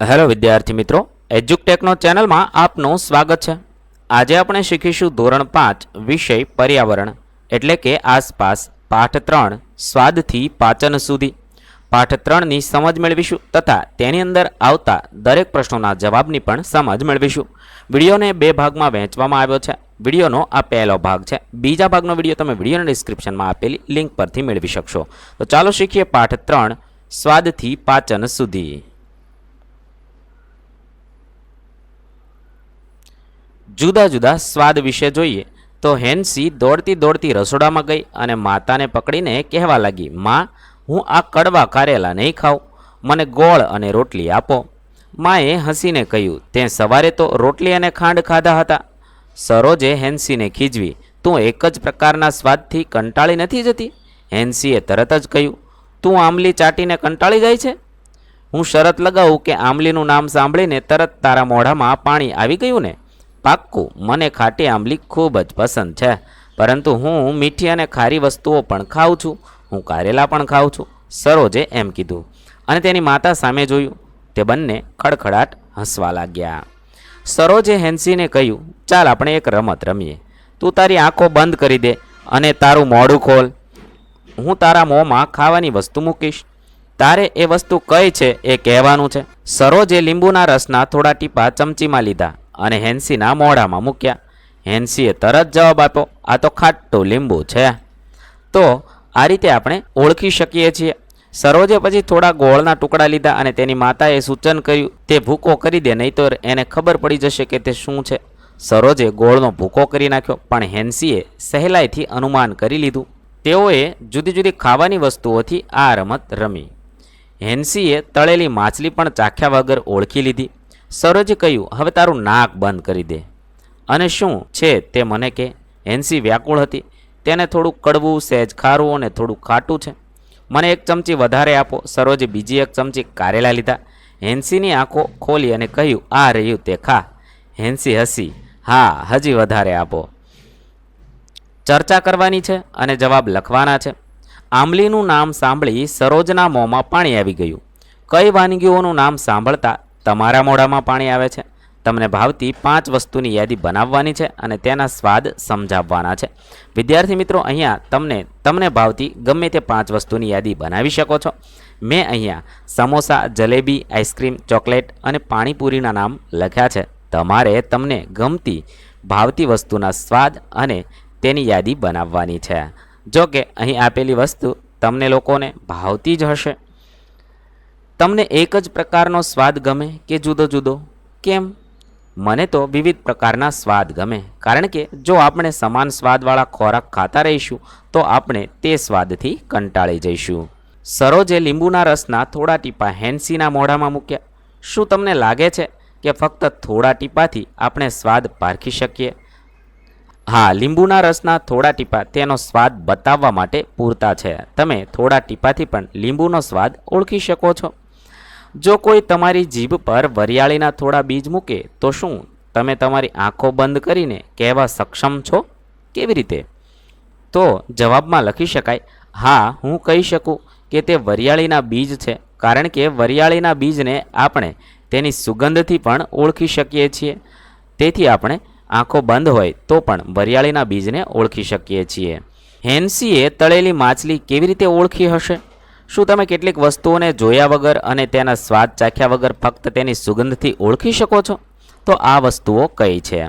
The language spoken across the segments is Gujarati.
હેલો વિદ્યાર્થી મિત્રો, એજ્યુકટેકનો ચેનલમાં આપનું સ્વાગત છે. આજે આપણે શીખીશું ધોરણ પાંચ, વિષય પર્યાવરણ, એટલે કે આસપાસ પાઠ ત્રણ, સ્વાદથી પાચન સુધી. પાઠ ત્રણની સમજ મેળવીશું તથા તેની અંદર આવતા દરેક પ્રશ્નોના જવાબની પણ સમજ મેળવીશું. વિડીયોને બે ભાગમાં વહેંચવામાં આવ્યો છે. વિડીયોનો આ પહેલો ભાગ છે. બીજા ભાગનો વીડિયો તમે વિડીયોના ડિસ્ક્રિપ્શનમાં આપેલી લિંક પરથી મેળવી શકશો. તો ચાલો શીખીએ પાઠ ત્રણ, સ્વાદથી પાચન સુધી. જુદા જુદા સ્વાદ વિશે જોઈએ તો હેન્સી દોડતી દોડતી રસોડામાં ગઈ અને માતાને પકડીને કહેવા લાગી, માં, હું આ કડવા કારેલા નહીં ખાઉં. મને ગોળ અને રોટલી આપો. માએ હસીને કહ્યું, તે સવારે તો રોટલી અને ખાંડ ખાધા હતા. સરોજે હેન્સીને ખીજવી, તું એક જ પ્રકારના સ્વાદથી કંટાળી નથી જતી? હેન્સીએ તરત જ કહ્યું, તું આંબલી ચાટીને કંટાળી જાય છે? હું શરત લગાવું કે આંબલીનું નામ સાંભળીને તરત તારા મોઢામાં પાણી આવી ગયું ને? પાક્કું. મને ખાટી આંબલી ખૂબ જ પસંદ છે. પરંતુ હું મીઠી અને ખારી વસ્તુઓ પણ ખાઉં છું. હું કારેલા પણ ખાઉં છું. સરોજે એમ કીધું. અને તેની માતા સામે જોયું. તે બંને ખડખડાટ હસવા લાગ્યા. સરોજે હેન્સીને કહ્યું, ચાલ આપણે એક રમત રમીએ. તું તારી આંખો બંધ કરી દે અને તારું મોઢું ખોલ. હું તારા મોંમાં ખાવાની વસ્તુ મૂકીશ. તારે એ વસ્તુ કઈ છે એ કહેવાનું છે. સરોજે લીંબુના રસના થોડા ટીપા ચમચીમાં લીધા. અને હેન્સીના મોઢામાં મૂક્યા. હેન્સીએ તરત જવાબ આપ્યો, આ તો ખાટું લીંબુ છે. તો આ રીતે આપણે ઓળખી શકીએ છીએ. સરોજે પછી થોડા ગોળના ટુકડા લીધા અને તેની માતાએ સૂચન કર્યું, તે ભૂકો કરી દે નહીં તો એને ખબર પડી જશે કે તે શું છે. સરોજે ગોળનો ભૂકો કરી નાખ્યો, પણ હેન્સીએ સહેલાઈથી અનુમાન કરી લીધું. તેઓએ જુદી જુદી ખાવાની વસ્તુઓથી આ રમત રમી. હેન્સીએ તળેલી માછલી પણ ચાખ્યા વગર ઓળખી લીધી. સરોજે કહ્યું, હવે તારું નાક બંધ કરી દે. અને શું છે? તે મને કે હેન્સી વ્યાકુળ હતી. તેને થોડું કડવું, સહેજ ખારું અને થોડું ખાટું છે. મને એક ચમચી વધારે આપો. સરોજે બીજી એક ચમચી કારેલા લીધા. હેન્સીની આંખો ખોલી અને કહ્યું, આ રહ્યું તે ખા. હેન્સી હસી. હા, હજી વધારે આપો. ચર્ચા કરવાની છે અને જવાબ લખવાના છે. આંબલીનું નામ સાંભળી સરોજના મોંમાં પાણી આવી ગયું. કઈ વાનગીઓનું નામ સાંભળતા તમારા મોઢામાં પાણી આવે છે. તમને ભાવતી પાંચ વસ્તુની યાદી બનાવવાની છે અને તેના સ્વાદ સમજાવવાના છે. વિદ્યાર્થી મિત્રો, અહીંયા તમને તમને ભાવતી ગમે તે પાંચ વસ્તુની યાદી બનાવી શકો છો. મેં અહીંયા સમોસા, જલેબી, આઈસ્ક્રીમ, ચોકલેટ અને પાણીપુરીના નામ લખ્યા છે. તમારે તમને ગમતી, ભાવતી વસ્તુના સ્વાદ અને તેની યાદી બનાવવાની છે. જો કે અહીં આપેલી વસ્તુ તમને લોકોને ભાવતી જ હશે. તમને એક જ પ્રકારનો સ્વાદ ગમે કે જુદો જુદો? કેમ? મને તો વિવિધ પ્રકારના સ્વાદ ગમે. કારણ કે જો આપણે સમાન સ્વાદવાળા ખોરાક ખાતા રહીશું, તો આપણે તે સ્વાદથી કંટાળી જઈશું. સરોજે લીંબુના રસના થોડા ટીપા હેન્સીના મોઢામાં મૂક્યા. શું તમને લાગે છે કે ફક્ત થોડા ટીપાથી આપણે સ્વાદ પારખી શકીએ? હા, લીંબુના રસના થોડા ટીપા તેનો સ્વાદ બતાવવા માટે પૂરતા છે. તમે થોડા ટીપાથી પણ લીંબુનો સ્વાદ ઓળખી શકો છો. જો કોઈ તમારી જીભ પર વરિયાળીના થોડા બીજ મૂકે, તો શું તમે તમારી આંખો બંધ કરીને કહેવા સક્ષમ છો? કેવી રીતે? તો જવાબમાં લખી શકાય, હા, હું કહી શકું કે તે વરિયાળીના બીજ છે, કારણ કે વરિયાળીના બીજને આપણે તેની સુગંધથી પણ ઓળખી શકીએ છીએ. તેથી આપણે આંખો બંધ હોય તો પણ વરિયાળીના બીજને ઓળખી શકીએ છીએ. હેન્સીએ તળેલી માછલી કેવી રીતે ઓળખી હશે? શું તમે કેટલીક વસ્તુઓને જોયા વગર અને તેના સ્વાદ ચાખ્યા વગર ફક્ત તેની સુગંધથી ઓળખી શકો છો? તો આ વસ્તુઓ કઈ છે?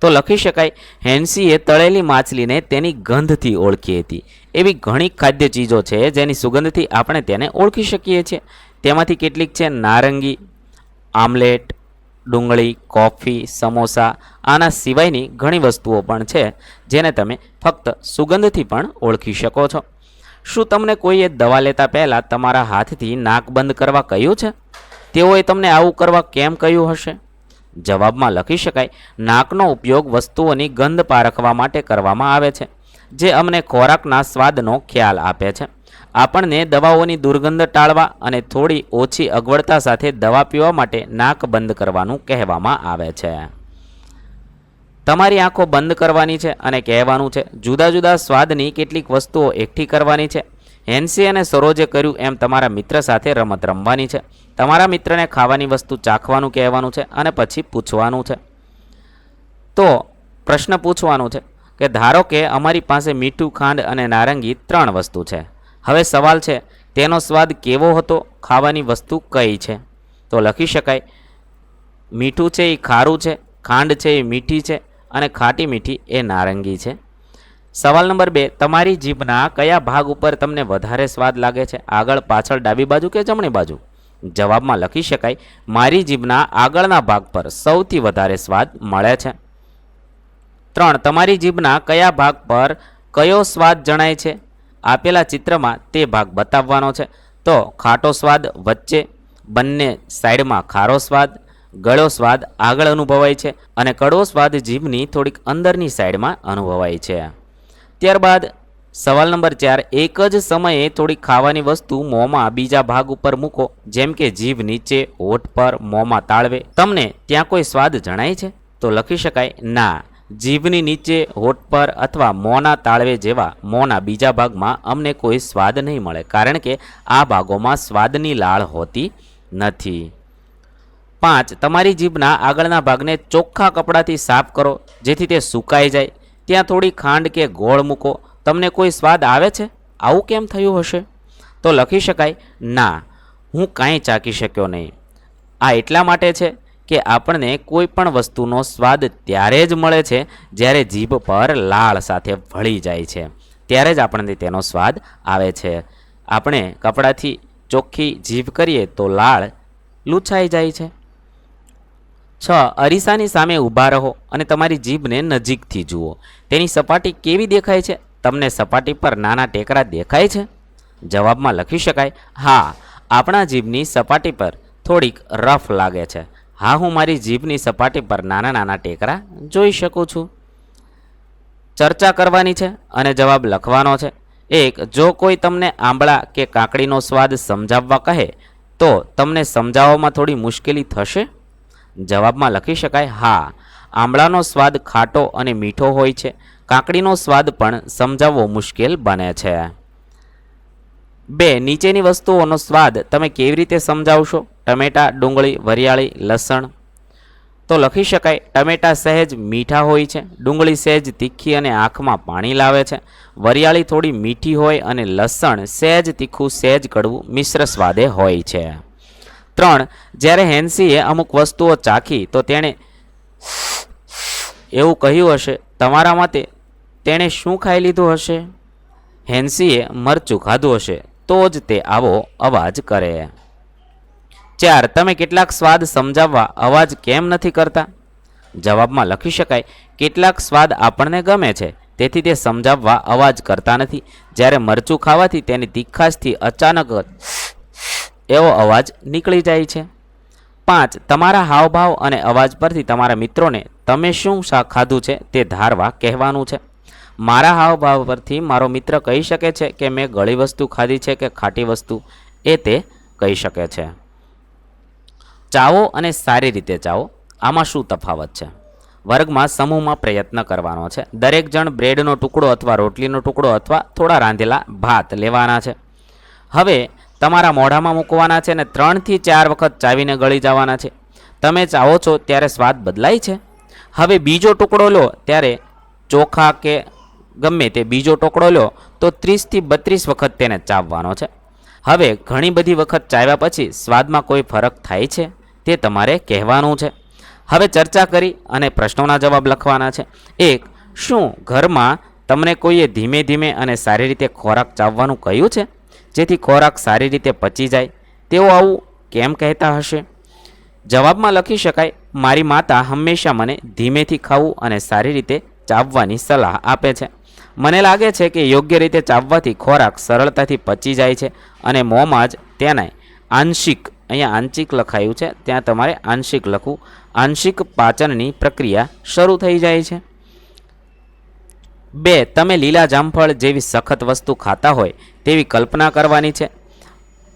તો લખી શકાય, હેન્સીએ તળેલી માછલીને તેની ગંધથી ઓળખી હતી. એવી ઘણી ખાદ્ય ચીજો છે જેની સુગંધથી આપણે તેને ઓળખી શકીએ છીએ. તેમાંથી કેટલીક છે નારંગી, આમલેટ, ડુંગળી, કોફી, સમોસા. આના સિવાયની ઘણી વસ્તુઓ પણ છે જેને તમે ફક્ત સુગંધથી પણ ઓળખી શકો છો. શું તમને કોઈએ દવા લેતા પહેલાં તમારા હાથથી નાક બંધ કરવા કહ્યું છે? તેઓએ તમને આવું કરવા કેમ કહ્યું હશે? જવાબમાં લખી શકાય, નાકનો ઉપયોગ વસ્તુઓની ગંધ પારખવા માટે કરવામાં આવે છે, જે અમને ખોરાકના સ્વાદનો ખ્યાલ આપે છે. આપણને દવાઓની દુર્ગંધ ટાળવા અને થોડી ઓછી અગવડતા સાથે દવા પીવા માટે નાક બંધ કરવાનું કહેવામાં આવે છે. તમારી આંખો બંધ કરવાની છે અને કહેવાનું છે, જુદા જુદા સ્વાદની કેટલીક વસ્તુઓ એકઠી કરવાની છે. હેન્સી અને સરોજે કર્યું એમ તમારા મિત્ર સાથે રમત રમવાની છે. તમારા મિત્રને ખાવાની વસ્તુ ચાખવાનું કહેવાનું છે અને પછી પૂછવાનું છે. તો પ્રશ્ન પૂછવાનું છે કે ધારો કે અમારી પાસે મીઠું, ખાંડ અને નારંગી ત્રણ વસ્તુ છે. હવે સવાલ છે, તેનો સ્વાદ કેવો હતો? ખાવાની વસ્તુ કઈ છે? તો લખી શકાય, મીઠું છે એ ખારું છે, ખાંડ છે એ મીઠી છે અને ખાટી મીઠી એ નારંગી છે. સવાલ નંબર બે, તમારી જીભના કયા ભાગ ઉપર તમને વધારે સ્વાદ લાગે છે? આગળ, પાછળ, ડાબી બાજુ કે જમણી બાજુ? જવાબમાં લખી શકાય, મારી જીભના આગળના ભાગ પર સૌથી વધારે સ્વાદ મળે છે. ત્રણ, તમારી જીભના કયા ભાગ પર કયો સ્વાદ જણાય છે? આપેલા ચિત્રમાં તે ભાગ બતાવવાનો છે. તો, ખાટો સ્વાદ વચ્ચે, બંને સાઈડમાં ખારો સ્વાદ ગળો સ્વાદ આગળ અનુભવાય છે અને કડવો સ્વાદ જીભની થોડીક અંદરની સાઈડમાં અનુભવાય છે. ત્યારબાદ સવાલ નંબર ચાર, એક જ સમયે થોડી ખાવાની વસ્તુ મોંમાં બીજા ભાગ ઉપર મૂકો, જેમ કે જીભ નીચે હોઠ પર, મોંમાં તાળવે. તમને ત્યાં કોઈ સ્વાદ જણાય છે? તો લખી શકાય, ના, જીભની નીચે હોઠ પર અથવા મોંના તાળવે જેવા મોંના બીજા ભાગમાં અમને કોઈ સ્વાદ નહીં મળે, કારણ કે આ ભાગોમાં સ્વાદની લાળ હોતી નથી. પાંચ, તમારી જીભના આગળના ભાગને ચોખ્ખા કપડાથી સાફ કરો, જેથી તે સુકાઈ જાય. ત્યાં થોડી ખાંડ કે ગોળ મૂકો. તમને કોઈ સ્વાદ આવે છે? આવું કેમ થયું હશે? તો લખી શકાય, ના, હું કાંઈ ચાખી શક્યો નહીં. આ એટલા માટે છે કે આપણને કોઈ પણ વસ્તુનો સ્વાદ ત્યારે જ મળે છે જ્યારે જીભ પર લાળ સાથે ભળી જાય છે. ત્યારે જ આપણને તેનો સ્વાદ આવે છે. આપણે કપડાથી ચોખ્ખી જીભ કરીએ તો લાળ લૂછાઈ જાય છે. છ, અરીસાની સામે ઊભા રહો અને તમારી જીભને નજીકથી જુઓ. તેની સપાટી કેવી દેખાય છે? તમને સપાટી પર નાના ટેકરા દેખાય છે? જવાબમાં લખી શકાય, હા, આપણા જીભની સપાટી પર થોડીક રફ લાગે છે. હા, હું મારી જીભની સપાટી પર નાના નાના ટેકરા જોઈ શકું છું. ચર્ચા કરવાની છે અને જવાબ લખવાનો છે. એક, જો કોઈ તમને આંબળા કે કાકડીનો સ્વાદ સમજાવવા કહે, તો તમને સમજાવવામાં થોડી મુશ્કેલી થશે? જવાબમાં લખી શકાય, હા આંબળાનો સ્વાદ ખાટો અને મીઠો હોય છે. કાકડીનો સ્વાદ પણ સમજાવવો મુશ્કેલ બને છે. બે, નીચેની વસ્તુઓનો સ્વાદ તમે કેવી રીતે સમજાવશો? ટમેટા, ડુંગળી, વરિયાળી, લસણ. તો લખી શકાય, ટમેટા સહેજ મીઠા હોય છે. ડુંગળી સહેજ તીખી અને આંખમાં પાણી લાવે છે. વરિયાળી થોડી મીઠી હોય અને લસણ સહેજ તીખું, સહેજ કડવું મિશ્ર સ્વાદે હોય છે. ત્રણ. જ્યારે હેન્સીએ અમુક વસ્તુઓ ચાખી, તો તેણે એવું કહ્યું હશે, તમારા મતે તેણે શું ખાઈ લીધું હશે? હેન્સીએ મરચું ખાધું હશે, તો જ તે આવો અવાજ કરે. ચાર. તમે કેટલાક સ્વાદ સમજાવવા અવાજ કેમ નથી કરતા? જવાબમાં લખી શકાય, કેટલાક સ્વાદ આપણને ગમે છે, તેથી તે સમજાવવા અવાજ કરતા નથી. જ્યારે મરચું ખાવાથી તેની તીખાશથી અચાનક જ એવો અવાજ નીકળી જાય છે. પાંચ, તમારા હાવભાવ અને અવાજ પરથી તમારા મિત્રોને તમે શું શા ખાધું છે તે ધારવા કહેવાનું છે. મારા હાવભાવ પરથી મારો મિત્ર કહી શકે છે કે મેં ગળી વસ્તુ ખાધી છે કે ખાટી વસ્તુ, એ તે કહી શકે છે. ચાવો અને સારી રીતે ચાવો, આમાં શું તફાવત છે? વર્ગમાં સમૂહમાં પ્રયત્ન કરવાનો છે. દરેક જણ બ્રેડનો ટુકડો અથવા રોટલીનો ટુકડો અથવા થોડા રાંધેલા ભાત લેવાના છે. હવે તમારા મોઢામાં મૂકવાના છે અને ત્રણથી ચાર વખત ચાવીને ગળી જવાના છે. તમે ચાવો છો ત્યારે સ્વાદ બદલાય છે. હવે બીજો ટુકડો લો, ત્યારે ચોખા કે ગમે તે બીજો ટુકડો લો, તો ત્રીસથી બત્રીસ વખત તેને ચાવવાનો છે. હવે ઘણી બધી વખત ચાવ્યા પછી સ્વાદમાં કોઈ ફરક થાય છે? તે તમારે કહેવાનું છે. હવે ચર્ચા કરી અને પ્રશ્નોના જવાબ લખવાના છે. એક, શું ઘરમાં તમને કોઈએ ધીમે ધીમે અને સારી રીતે ખોરાક ચાવવાનું કહ્યું છે? જેથી ખોરાક સારી રીતે પચી જાય. તેઓ આવું કેમ કહેતા હશે? જવાબમાં લખી શકાય, મારી માતા હંમેશા મને ધીમેથી ખાવું અને સારી રીતે ચાવવાની સલાહ આપે છે. મને લાગે છે કે યોગ્ય રીતે ચાવવાથી ખોરાક સરળતાથી પચી જાય છે અને મોંમાં જ તેને આંશિક અહીંયા આંશિક લખાયું છે, ત્યાં તમારે આંશિક લખવું. આંશિક પાચનની પ્રક્રિયા શરૂ થઈ જાય છે. બે, તમે લીલા જામફળ જેવી સખત વસ્તુ ખાતા હોય તેવી કલ્પના કરવાની છે.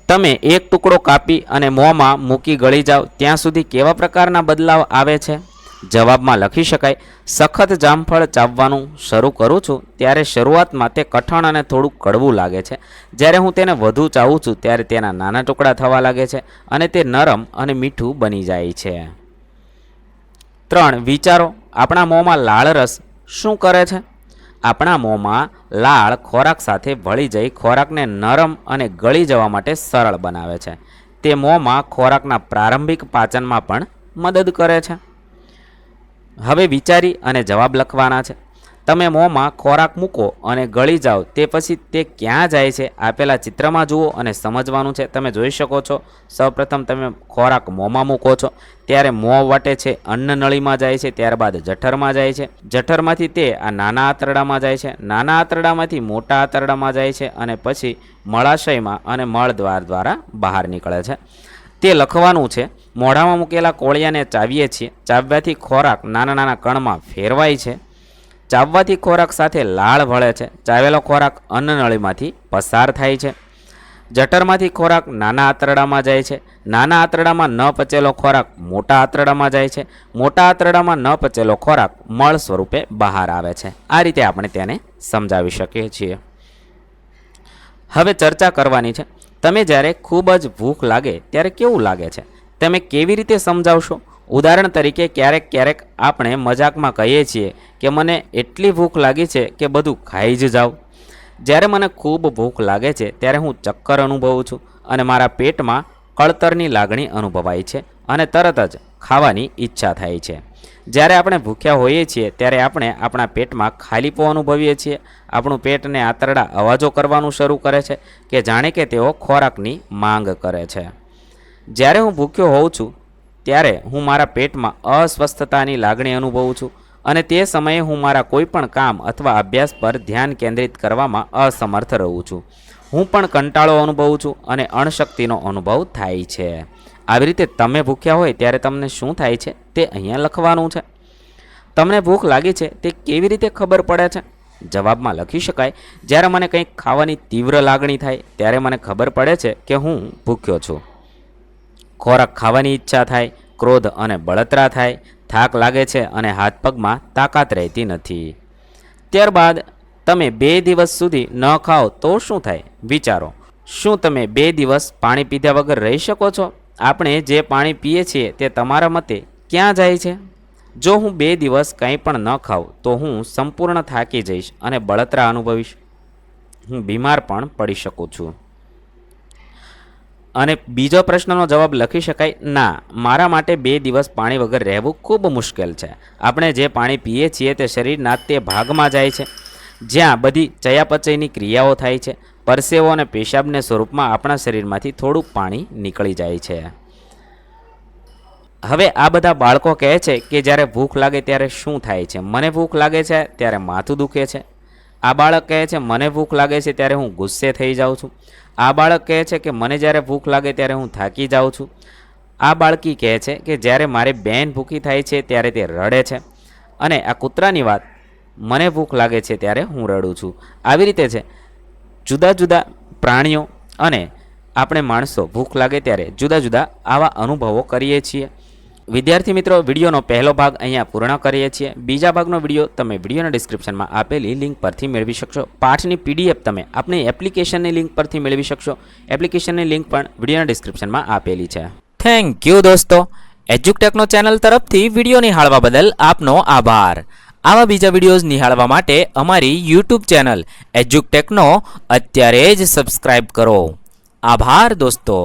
તમે એક ટુકડો કાપી અને મોંમાં મૂકી ગળી જાઓ, ત્યાં સુધી કેવા પ્રકારના બદલાવ આવે છે? જવાબમાં લખી શકાય, સખત જામફળ ચાવવાનું શરૂ કરું છું, ત્યારે શરૂઆતમાં તે કઠણ અને થોડું કડવું લાગે છે. જ્યારે હું તેને વધુ ચાવું છું, ત્યારે તેના નાના ટુકડા થવા લાગે છે અને તે નરમ અને મીઠું બની જાય છે. ત્રણ, વિચારો, આપણા મોંમાં લાળરસ શું કરે છે? આપણા મોંમાં લાળ ખોરાક સાથે ભળી જઈ ખોરાકને નરમ અને ગળી જવા માટે સરળ બનાવે છે. તે મોંમાં ખોરાકના પ્રારંભિક પાચનમાં પણ મદદ કરે છે. હવે વિચારી અને જવાબ લખવાના છે. તમે મોંમાં ખોરાક મૂકો અને ગળી જાઓ, તે પછી તે ક્યાં જાય છે આપેલા ચિત્રમાં જુઓ અને સમજવાનું છે. તમે જોઈ શકો છો, સૌપ્રથમ તમે ખોરાક મોંમાં મૂકો છો, ત્યારે મોં વટે છે, અન્ન નળીમાં જાય છે, ત્યારબાદ જઠરમાં જાય છે. જઠરમાંથી તે આ નાના આંતરડામાં જાય છે, નાના આંતરડામાંથી મોટા આંતરડામાં જાય છે અને પછી મળાશયમાં અને મળદ્વાર દ્વારા બહાર નીકળે છે. તે લખવાનું છે, મોઢામાં મૂકેલા કોળિયાને ચાવીએ છીએ ચાવવાથી ખોરાક નાના નાના કણમાં ફેરવાય છે. ચાવવાથી ખોરાક સાથે લાળ વળે છે. ચાવેલો ખોરાક અન્નનળીમાંથી પસાર થાય છે. જઠરમાંથી ખોરાક નાના આંતરડામાં જાય છે. નાના આંતરડામાં ન પચેલો ખોરાક મોટા આંતરડામાં જાય છે. મોટા આંતરડામાં ન પચેલો ખોરાક મળ સ્વરૂપે બહાર આવે છે. આ રીતે આપણે તેને સમજાવી શકીએ છીએ. હવે ચર્ચા કરવાની છે. તમે જ્યારે ખૂબ જ ભૂખ લાગે ત્યારે કેવું લાગે છે? તમે કેવી રીતે સમજાવશો? ઉદાહરણ તરીકે ક્યારેક ક્યારેક આપણે મજાકમાં કહીએ છીએ કે મને એટલી ભૂખ લાગી છે કે બધું ખાઈ જ જાઉં જ્યારે મને ખૂબ ભૂખ લાગે છે ત્યારે હું ચક્કર અનુભવું છું અને મારા પેટમાં કળતરની લાગણી અનુભવાય છે અને તરત જ ખાવાની ઈચ્છા થાય છે. જ્યારે આપણે ભૂખ્યા હોઈએ છીએ ત્યારે આપણે આપણા પેટમાં ખાલીપો અનુભવીએ છીએ. આપણું પેટને આંતરડા અવાજો કરવાનું શરૂ કરે છે કે જાણે કે તેઓ ખોરાકની માંગ કરે છે. જ્યારે હું ભૂખ્યો હોઉં છું ત્યારે હું મારા પેટમાં અસ્વસ્થતાની લાગણી અનુભવું છું અને તે સમયે હું મારા કોઈપણ કામ અથવા અભ્યાસ પર ધ્યાન કેન્દ્રિત કરવામાં અસમર્થ રહું છું. હું પણ કંટાળો અનુભવું છું અને અણશક્તિનો અનુભવ થાય છે. આવી રીતે તમે ભૂખ્યા હોય ત્યારે તમને શું થાય છે? તે અહીંયા લખવાનું છે. તમને ભૂખ લાગી છે તે કેવી રીતે ખબર પડે છે? જવાબમાં લખી શકાય, જ્યારે મને કંઈક ખાવાની તીવ્ર લાગણી થાય, ત્યારે મને ખબર પડે છે કે હું ભૂખ્યો છું. ખોરાક ખાવાની ઈચ્છા થાય, ક્રોધ અને બળતરા થાય, થાક લાગે છે અને હાથ પગમાં તાકાત રહેતી નથી. ત્યારબાદ તમે બે દિવસ સુધી ન ખાઓ તો શું થાય? વિચારો. શું તમે બે દિવસ પાણી પીધા વગર રહી શકો છો? આપણે જે પાણી પીએ છીએ તે તમારા મતે ક્યાં જાય છે? જો હું બે દિવસ કંઈ પણ ન ખાઉં, તો હું સંપૂર્ણ થાકી જઈશ અને બળતરા અનુભવીશ. હું બીમાર પણ પડી શકું છું. અને બીજો પ્રશ્નનો જવાબ લખી શકાય, ના, મારા માટે બે દિવસ પાણી વગર રહેવું ખૂબ મુશ્કેલ છે. આપણે જે પાણી પીએ છીએ તે શરીરના તે ભાગમાં જાય છે. જ્યાં બધી ચયાપચયની ક્રિયાઓ થાય છે. પરસેવો અને પેશાબને સ્વરૂપમાં આપણા શરીરમાંથી થોડુંક પાણી નીકળી જાય છે. હવે આ બધા બાળકો કહે છે કે જ્યારે ભૂખ લાગે ત્યારે શું થાય છે? મને ભૂખ લાગે છે, ત્યારે માથું દુખે છે. આ બાળક કહે છે, મને ભૂખ લાગે છે ત્યારે હું ગુસ્સે થઈ જાઉં છું. આ બાળક કહે છે કે, મને જ્યારે ભૂખ લાગે ત્યારે હું થાકી જાઉં છું. આ બાળકી કહે છે કે, જ્યારે મારી બહેન ભૂખી થાય છે ત્યારે તે રડે છે. અને આ કૂતરાની વાત, મને ભૂખ લાગે છે ત્યારે હું રડું છું. આવી રીતે છે. જુદા જુદા પ્રાણીઓ અને આપણે માણસો ભૂખ લાગે ત્યારે જુદા જુદા આવા અનુભવો કરીએ છીએ. વિદ્યાર્થી મિત્રો, વિડીયોનો પહેલો ભાગ અહીંયા પૂર્ણ કરીએ છીએ. બીજા ભાગનો વીડિયો તમે વિડીયોના ડિસ્ક્રિપ્શનમાં આપેલી લિંક પરથી મેળવી શકશો. પાઠની પીડીએફ તમે આપણી એપ્લિકેશનની લિંક પરથી મેળવી શકશો. એપ્લિકેશનની લિંક પણ વિડીયોના ડિસ્ક્રિપ્શનમાં આપેલી છે. થેન્ક યુ દોસ્તો. એજ્યુકટેકનો ચેનલ તરફથી વીડિયો નિહાળવા બદલ આપનો આભાર. આવા બીજા વિડીયોઝ નિહાળવા માટે અમારી યુટ્યુબ ચેનલ એજ્યુકટેકનો અત્યારે જ સબસ્ક્રાઇબ કરો. આભાર દોસ્તો.